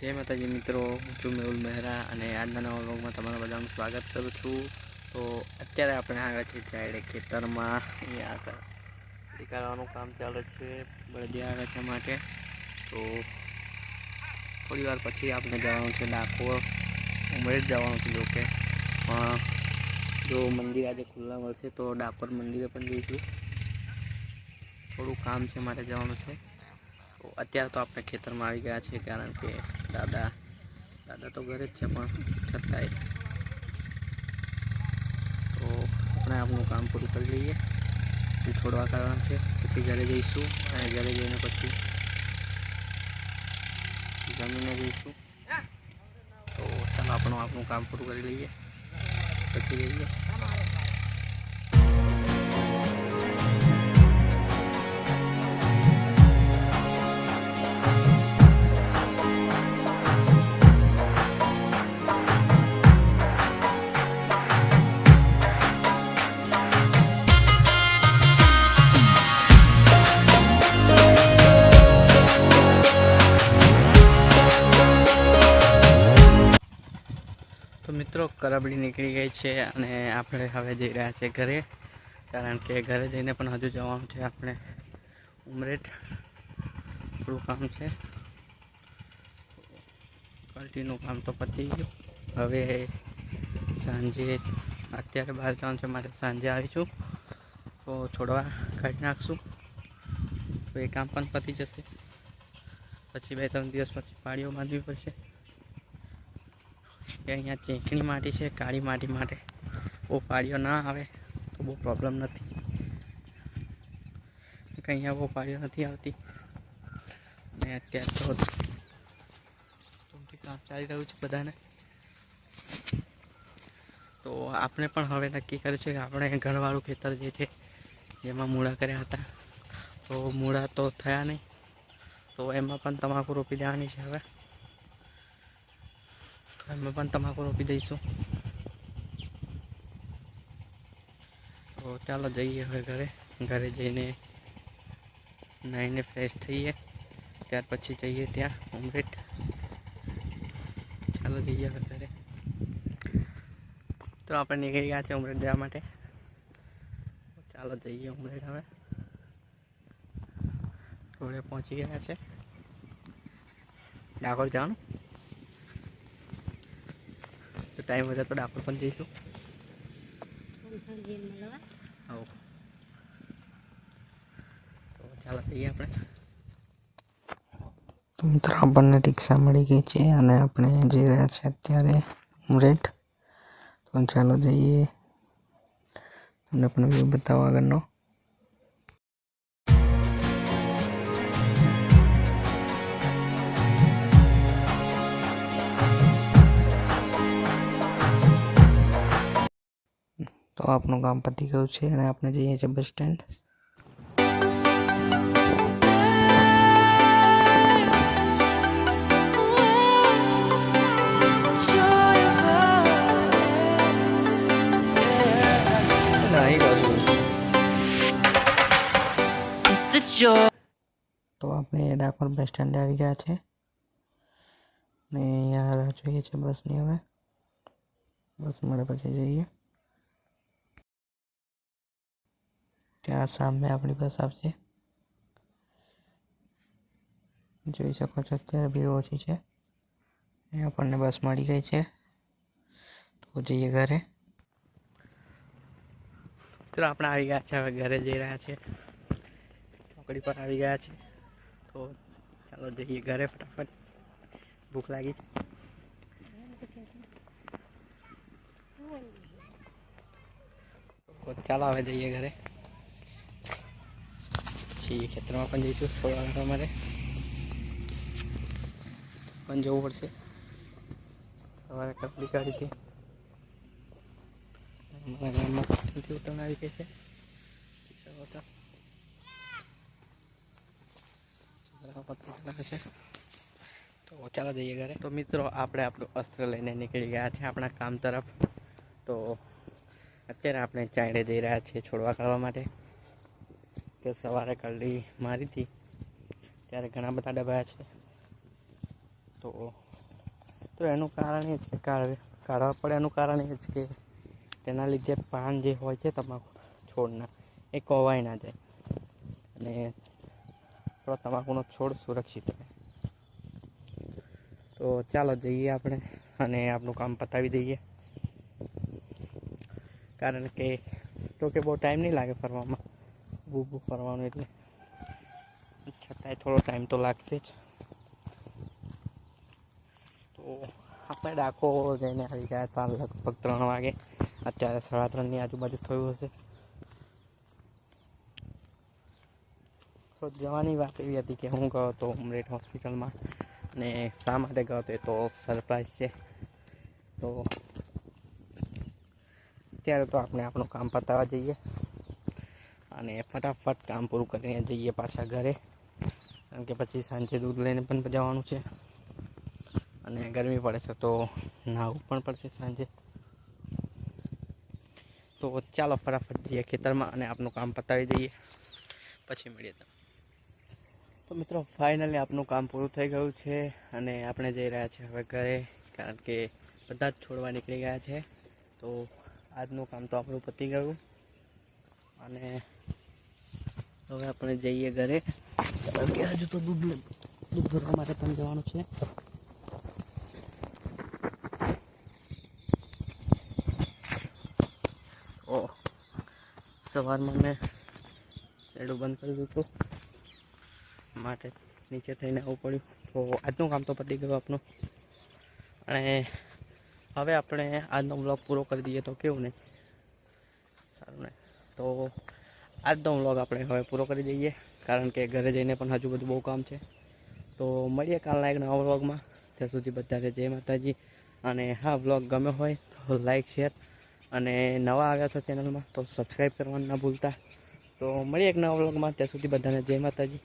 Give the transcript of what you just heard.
જય માતાજી મિત્રો, હું છું મેહુલ મહેરા અને આજના નવા વ્લોગમાં તમારા બધાનું સ્વાગત કરું છું. તો અત્યારે આપણે આવ્યા છીએ ચાયડે ખેતરમાં, અહીંયા આગળ કામ ચાલે છે બળદી આવે છે માટે. તો થોડી વાર પછી આપણે જવાનું છે ડાકોર, ઉમરેઠ જવાનું છે જોકે. પણ જો મંદિર આજે ખુલ્લા મળશે તો ડાકોર મંદિરે પણ જઈશું. થોડું કામ છે માટે જવાનું છે. અત્યારે તો આપણે ખેતરમાં આવી ગયા છીએ કારણ કે દાદા દાદા તો ઘરે જ છે પણ છતાંય. તો આપણે આપણું કામ પૂરું કરી લઈએ. છોડવા કરવાનું છે. પછી ઘરે જઈશું અને ઘરે જઈને પછી જમીને જઈશું. તો ચાલો, આપણું આપણું કામ પૂરું કરી લઈએ. પછી જઈએ. મિત્રો, કરબડી નીકળી ગઈ છે અને આપણે હવે જઈ રહ્યા છીએ ઘરે. કારણ કે ઘરે જઈને પણ હજુ જવાનું છે આપણે. ઉમરેટ થોડું કામ છે. કલ્ટીનું કામ તો પતી ગયું. હવે સાંજે અત્યારે બહાર જવાનું છે માટે સાંજે આવીશું. તો છોડવા કાઢી નાખશું. તો એ કામ પણ પતી જશે. પછી બે ત્રણ દિવસ પછી પાળીઓ બાંધવી પડશે. કે અહીંયા ચીકણી માટી છે, કાળી માટી માટે. બહુ પાળીઓ ના આવે, તો બહુ પ્રોબ્લેમ નથી. કે અહીંયા બહુ પાળીઓ નથી આવતી. અને અત્યારે તો કામ ચાલી રહ્યું છે બધાને. તો આપણે પણ હવે નક્કી કર્યું છે કે આપણે ઘરવાળું ખેતર જે છે, જેમાં મૂળા કર્યા હતા. તો મૂળા તો થયા નહીં. તો એમાં પણ તમાકુ રોપી દેવાની છે હવે. અમે પણ તમાકુ રોપી દઈશું તો ચાલો જઈએ હવે ઘરે ઘરે જઈને નાહીને ફ્રેશ થઈએ ત્યાર પછી જઈએ ત્યાં ઉમરેઠ ચાલો જઈએ હવે ઘરે તો આપણે નીકળી ગયા છે ઉમરેઠ જવા માટે ચાલો જઈએ ઉમરેઠ હવે થોડે પહોંચી ગયા છે ડાકોર જવાનું તો ટાઈમ વધારે તો ડાકોર પણ જઈશું. ચાલો જઈએ આપણે. મિત્રો, આપણને રિક્ષા મળી ગઈ છે અને આપણે જઈ રહ્યા છે અત્યારે ઉમરેઠ. તો ચાલો જઈએ. તમને પણ વ્યૂ બતાવો આગળનો. તો આપણું કામ પતી ગયું છે અને આપણે જઈએ છીએ bus stand It's the joy. તો આપણે ડાકોર બસ સ્ટેન્ડે આવી ગયા છે. ને અહીંયા રાહ જોઈએ છે બસની હવે. બસ મળે પછી જઈએ. ત્યાં સામે આપણી બસ આવશે. જોઈ શકો છો અત્યારે ભીડ ઓછી છે. એ આપણને બસ મળી ગઈ છે. તો જઈએ ઘરે. તો આપણે આવી ગયા છે, હવે ઘરે જઈ રહ્યા છે ચોકડી પર આવી ગયા છે તો ચાલો જઈએ ઘરે ફટાફટ. ભૂખ લાગી છે. ચાલો, હવે જઈએ ઘરે. પછી ખેતરમાં પણ જઈશું છોડવા કાઢવા માટે. પણ જવું પડશે. સવારે કપડી કાઢી હતી. ગામમાં નથી ઉતરણ આવી ગઈ છે. તો ચાલો જઈએ ઘરે. તો મિત્રો, આપણે આપણું અસ્ત્ર લઈને નીકળી ગયા છે આપણા કામ તરફ. તો અત્યારે આપણે ચાયડે જઈ રહ્યા છીએ છોડવા કાઢવા માટે. કે સવારે કરડી મારી હતી. ત્યારે ઘણા બધા ડબાયા છે. તો તો એનું કારણ એ છે, કાઢ- કાઢવા પડે એનું કારણ એ જ કે તેના લીધે પાન જે હોય છે તમાકુ છોડના, એ કોવાઈ ના જાય. અને આપણો તમાકુનો છોડ સુરક્ષિત રહે. તો ચાલો જઈએ આપણે અને આપણું કામ પતાવી દઈએ. કારણ કે, તો કે બહુ ટાઈમ નહીં લાગે ફરવામાં. ઊભું ફરવાનું એટલે. છતાંય થોડો ટાઈમ તો લાગશે જ. તો આપણે ડાકો જઈને આવી ગયા હતા લગભગ ત્રણ વાગે. અત્યારે સાડા ત્રણની આજુબાજુ થયું હશે. તો જવાની વાત એવી હતી કે હું ગયો હતો ઉમરેઠ હોસ્પિટલમાં અને શા માટે ગયો હતો એ તો સરપ્રાઈઝ છે. તો અત્યારે તો આપણે આપણું કામ પતાવવા જઈએ. અને ફટાફટ કામ પૂરું કરીને જઈએ પાછા ઘરે. કારણ કે પછી સાંજે દૂધ લઈને પણ જવાનું છે. અને ગરમી પડે છે તો નાહવું પણ પડશે સાંજે. તો ચાલો ફટાફટ જઈએ ખેતરમાં અને આપનું કામ પતાવી દઈએ. પછી મળીએ તમે તો મિત્રો ફાઇનલી આપનું કામ પૂરું થઈ ગયું છે અને આપણે જઈ રહ્યા છીએ હવે ઘરે, કારણ કે બધા જ છોડવા નીકળી ગયા છે. તો આજનું કામ તો આપણું પતી ગયું. અને હવે આપણે જઈએ ઘરે. હજુ તો દૂધ દૂધ ભરવા માટે પણ જવાનું છે. ઓ, સવારમાં મેં શેડું બંધ કરી દીધું. માટે નીચે થઈને આવવું પડ્યું. તો આજનું કામ તો પતી ગયું આપણું અને હવે આપણે આજનો બ્લોગ પૂરો કરી દઈએ તો કેવું ને? સારું ને. તો આજનો વ્લોગ આપણે હવે પૂરો કરી દઈએ, કારણ કે ઘરે જઈને પણ હજુ બધું બહુ કામ છે. તો મળીએ કાલના એક નવા વ્લોગમાં ત્યાં સુધી બધાને જય માતાજી. અને હા વ્લોગ ગમે હોય તો લાઈક શેર અને નવા આવ્યા છો ચેનલમાં તો સબસ્ક્રાઈબ કરવાનું ના ભૂલતા. તો મળીએ એક નવા વ્લોગમાં ત્યાં સુધી બધાને જય માતાજી.